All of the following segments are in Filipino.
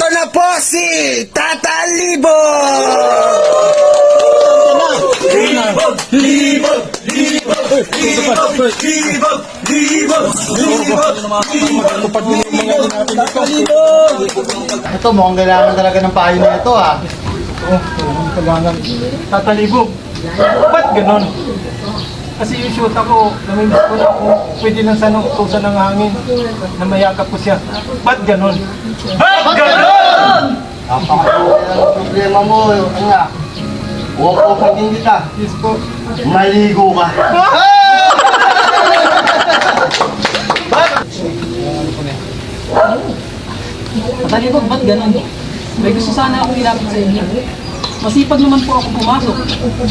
Ito na po si Tata Libo! Ito, mukhang kailangan talaga ng payo na ito ah. Oh, kailangan. tatalibog. Ba't ganon? Kasi yung shoot ako, namimiss ko na ako, pwede lang sana utusan ng hangin na mayakap ko siya. Ba't ganon? Ba't ganon? Napakalaking problema mo, anak. Huwag ko pagin kita. Yes po. Maligo ka. Matalibog, ba't ganun? May gusto sana akong ilapit sa inyo. Masipag naman po ako pumasok.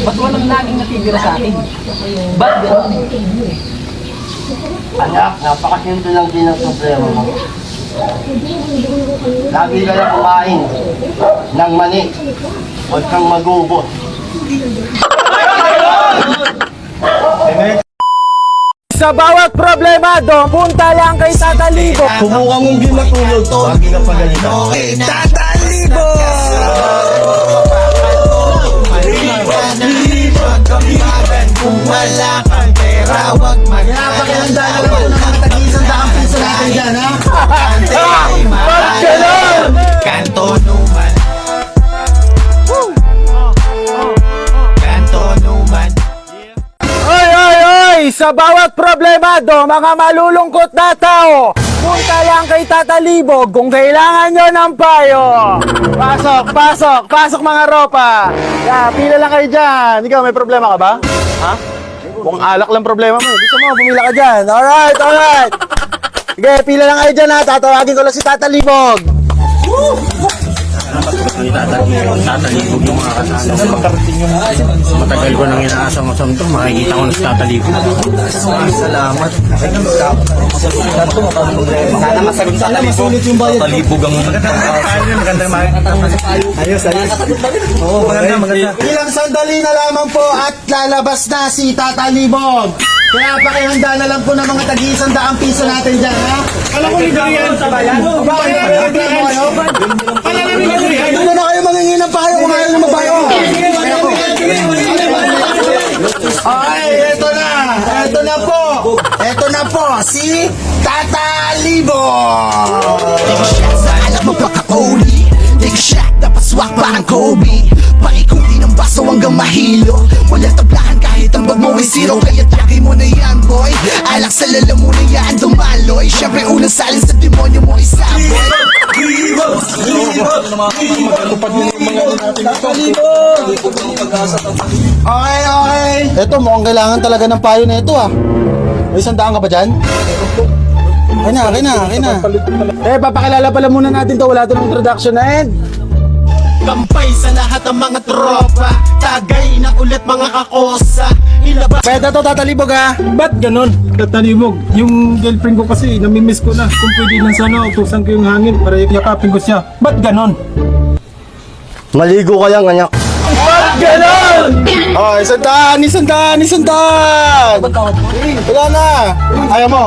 Ba't walang laging natitira sa akin? Ba't ganun? Anak, napakasimple lang din ang problema mo. Lagi ka na kumain ng mani. Huwag kang magubot. Sa bawat problemado, punta lang kay Tata Libo. Kumuha mong ginatulog to. Lagi ka pagalitan. Kay Tata Libo! Sa bawat problemado, mga malulungkot na tao, punta lang kay Tata Libo kung kailangan nyo ng payo. Pasok, pasok, pasok mga ropa. Yeah, pila lang kayo dyan. Ikaw, may problema ka ba? Ha? Kung alak lang problema mo. Gusto mo, pumila ka dyan. Alright, alright. Sige, pila lang kayo dyan ha. Tatawagin ko lang si Tata Libog. Matagal ko nang inaasam-asam to, makikita ko na sa tatalibog. Salamat. Sana masagot sa talibog. Talibog ang Ayos, ayos. Oo, maganda, maganda. Ilang sandali na lamang po at lalabas na si Tata Libog. Kaya pakihanda na lang po ng mga tag-iisang daang piso natin dyan, ha? Alam ko libre yan sa bayan. Bakit? Doon na kayo mangingi ng payo kung ayaw na mabayo. Okay, eto na. Eto na po. Eto na po, si Tata Libog. Take alam mo pagka-Oli Take a shot na paswak parang Kobe Paikuti ng baso hanggang mahilo Walang tablahan kahit ang bag mo ay zero Kaya taki mo na yan boy Alak sa lala mo na yan dumaloy Siyempre unang salin Okay, okay. Eto, mukhang kailangan talaga ng payo na ito, ah. May isang daan ka ba dyan? Okay na, okay na, okay na. Eh, papakilala pala muna natin to. Wala to ng introduction na end. Kampay sa lahat ng mga tropa Tagay na ulit mga kakosa Ilabas Pwede to, tatalibog, ha? Ba't ganon? Tatalibog. Yung girlfriend ko kasi, namimiss ko na. Kung pwede lang sana utusan ko yung hangin para yakapin ko siya. Ba't ganon? Maligo ka lang, anak. Oh, isang daan, isang daan, isang daan! Wala na! Ayaw mo?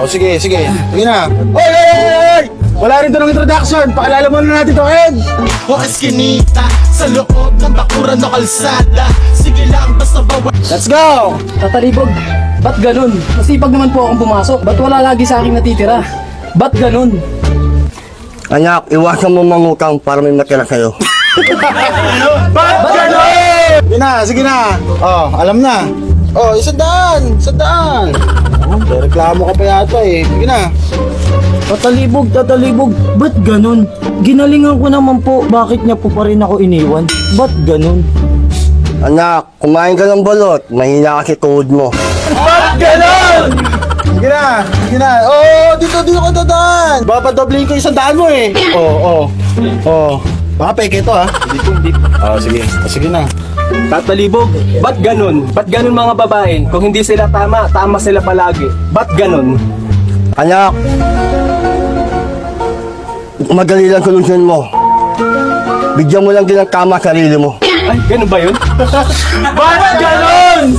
Oh, sige, sige. Sige na. Oy, oy, oy, oy! Wala rin to ng introduction. Pakilala muna natin to, Ed. o eskinita Sa loob ng bakuran o kalsada Sige lang basta bawat Let's go! Tatalibog, ba't ganun? Masipag naman po akong pumasok. Ba't wala lagi sa akin natitira? Ba't ganun? Anak, iwasan mo mangutang para may matira sa'yo. Ba't ganon? Sige na, sige na. Oh, alam na. Oh, isang daan, isang daan. Oh, reklamo ka pa yata eh. Sige na. Tatalibog, tatalibog, ba't ganun? Ginalingan ko naman po, bakit niya po pa rin ako iniwan? Ba't ganun? Anak, kumain ka ng balot. Mahina kasi tuhod mo. Ba't ganon? Sige na, sige na. Oh, dito, dito ka dadaan. Babadoblihin ko isang daan mo eh. Oh, oh, oh. Baka peke ito ha. Hindi ko, hindi. Oh, sige. Oh, sige na. Tatalibog, ba't ganun? Ba't ganun mga babae? Kung hindi sila tama, tama sila palagi. Ba't ganun? Anak, madali lang solusyon mo. Bigyan mo lang din ng tama sarili mo. Ay, ganun ba yun? Ba't ganon?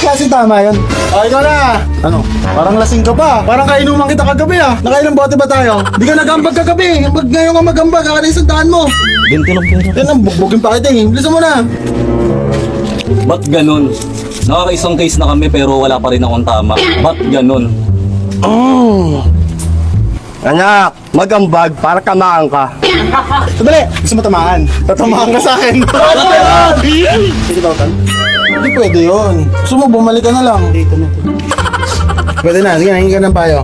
Klase tama yun. O, ikaw na. Ano? Parang lasing ka pa. Parang kainuman kita kagabi ah. Nakailang bote ba tayo? Di ka nagambag kagabi. Pag ngayon ka magambag, kaka na isang daan mo. Binti lang pera. Yan ang bugbugin pa kita eh. Bilisan mo na. Ba't ganun? Nakakaisang case na kami pero wala pa rin akong tama. Ba't ganun? Anak, magambag para kamaan ka. Sandali. Gusto mo tamaan? Tatamaan ka sa akin. Sige ba, Tan? Hindi pwede yun. Gusto mo, bumalik ka na lang. Dito na. Pwede na. Sige, hingin ka ng payo.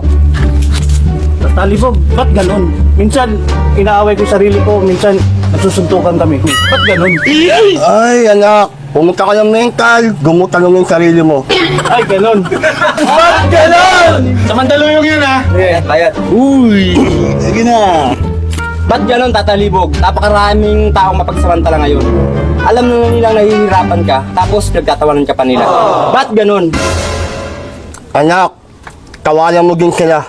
Talibog, ba't ganun? Minsan, inaaway ko yung sarili ko. Minsan, nagsusuntukan kami. Ba't ganun? Ay, anak, pumunta ka ng mental, gumutan mo yung sarili mo. Ay, ganun. Ba't ganon? Samandalo yung yun ah. Eh, bayad. Uy. Sige na. Ba't ganon, tatalibog? Napakaraming taong mapagsamantala ngayon. Alam na nilang nahihirapan ka, tapos nagtatawanan ka pa nila. Ba't ganon? Anak, kawalan mo din sila.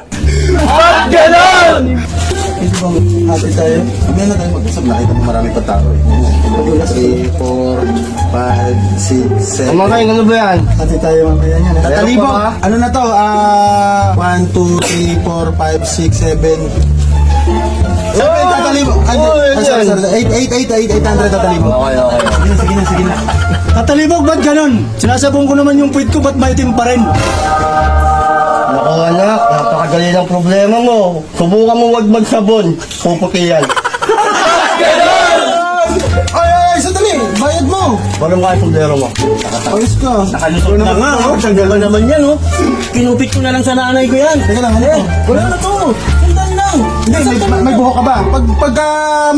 Ba't ganon? Hindi ba ate tayo? Sabihan na tayo mag-usap. Nakita mo marami pa tao eh. 3, 4, 5, 6, 7. Kumakain, ano ba yan? Ate tayo mamaya yan. eh. Tatalibog. pa? Ano na to? Ah, 1, 2, 3, 4, 5, 6, 7. Sabi, tatalibog. Ay, Uy, ay, sorry, sorry. 8, 8, 8, 8, 800 tatalibog. Okay, okay. Sige na, sige na, sige na. Tatalibog, ba't ganon? Sinasabong ko naman yung puwit ko, ba't maitim pa rin? Naku anak, napakadali ng problema mo. Subukan mo wag magsabon. Puputi yan. Bayad mo. Walang kaya sundero mo. Ayos ka. Nakalusot na nga, oh. Tanggal na naman yan, oh. Kinupit ko na lang sa nanay ko yan. Teka lang, ano to? Wala na to. Sandali lang. Hindi, may, may, may buhok ka ba? Pag, pagka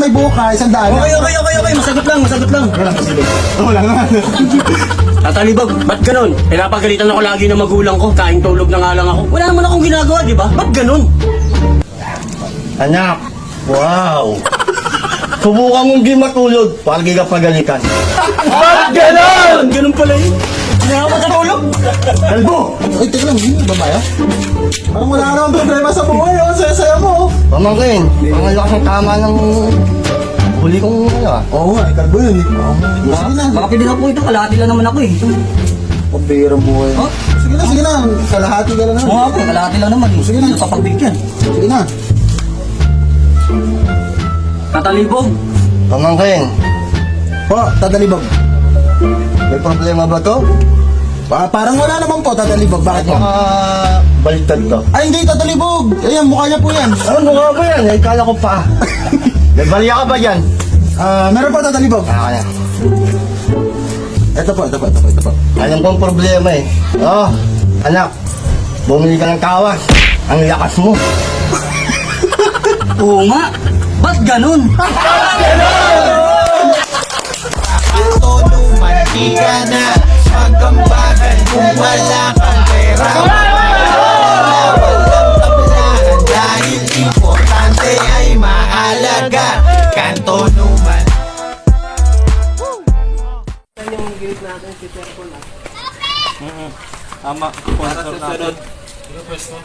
may buhok ka, isang daan. Okay, okay, okay, okay. Masagot lang, masagot lang. Wala ka sige. Wala nga. Tatalibog, ba't ganun? Pinapagalitan ako lagi ng magulang ko, kain tulog na nga lang ako. Wala naman akong ginagawa, di ba? Ba't ganun? Anak, wow. Subukan mong di matulog para di ka pagalitan. Ba't ganun pala yun? Hindi ako makatulog. Kalbo! Ay, teka lang, hindi ba ba Parang wala ka naman problema sa buhay, oh. Saya-saya mo, oh. Pamangkin, ang lakas ng tama ng huli kong ano ah. Oo nga, eh, kalbo yun, eh. Sige na, Baka pwede na po ito, kalahati lang naman ako eh. pabirang buhay. Oh? Sige na, sige na. Kalahati ka lang na. Oo kalahati lang naman. Sige na, papagbigyan. Sige na. Tatalibog, Pamangkin, Po, tatalibog. may problema ba to? Pa parang wala naman po, tatalibog. Bakit po? Baka baliktad ka. Ay, hindi, tatalibog. Ayan, mukha niya po yan. Ano nga ba yan? Ay, kala ko pa. Nagbalya ka ba dyan? Ah, meron po tatalibog. Ah, kaya. Ito po, ito po, ito po, ito po. Alam ko ang problema eh. Oh, anak, bumili ka ng kawas. Ang lakas mo. oo nga. Ganun?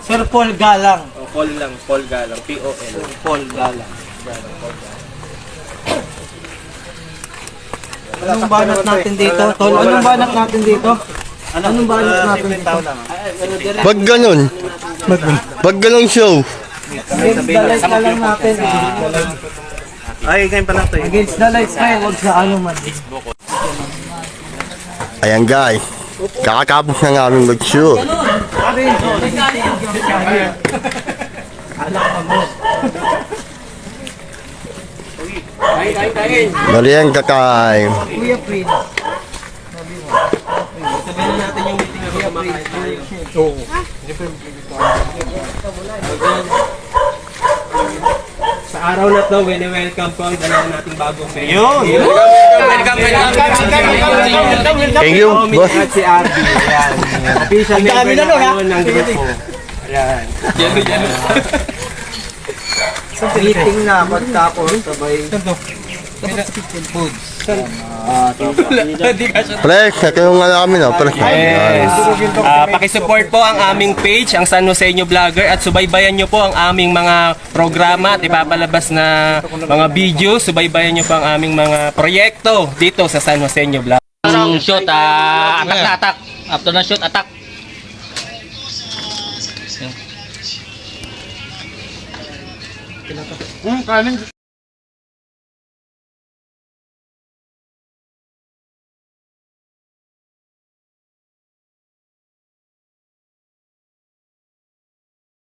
Sir Paul Galang. Paul lang, Paul Galang, P-O-L. Paul Galang. Anong banat natin dito, Tol? Anong banat natin dito? Anong banat natin dito? Pag ganun, pag ganun show, Against the lights ka lang natin. Ay, kayo pala to eh. Against the lights kayo, huwag sa ano man. ayan guys, kakatapos na namin mag-shoot. Merienda time. Kuya Prince. Sa araw na to, welcome po ang dalawa nating bagong member. Yun! Thank you, boss. At si RB. Ayan. Official member na ano ng grupo. Ayan. Meeting na, pagkapos, sabay. Flex, ito yung ano kami no, Flex. Yes. Ah, pakisupport po ang aming page, ang San Joseño Vlogger at subaybayan nyo po ang aming mga programa at ipapalabas na mga video. Subaybayan nyo po ang aming mga proyekto dito sa San Joseño Vlogger. Ang shot, ah, atak na atak. After na shoot, attack. Hmm, Kaynın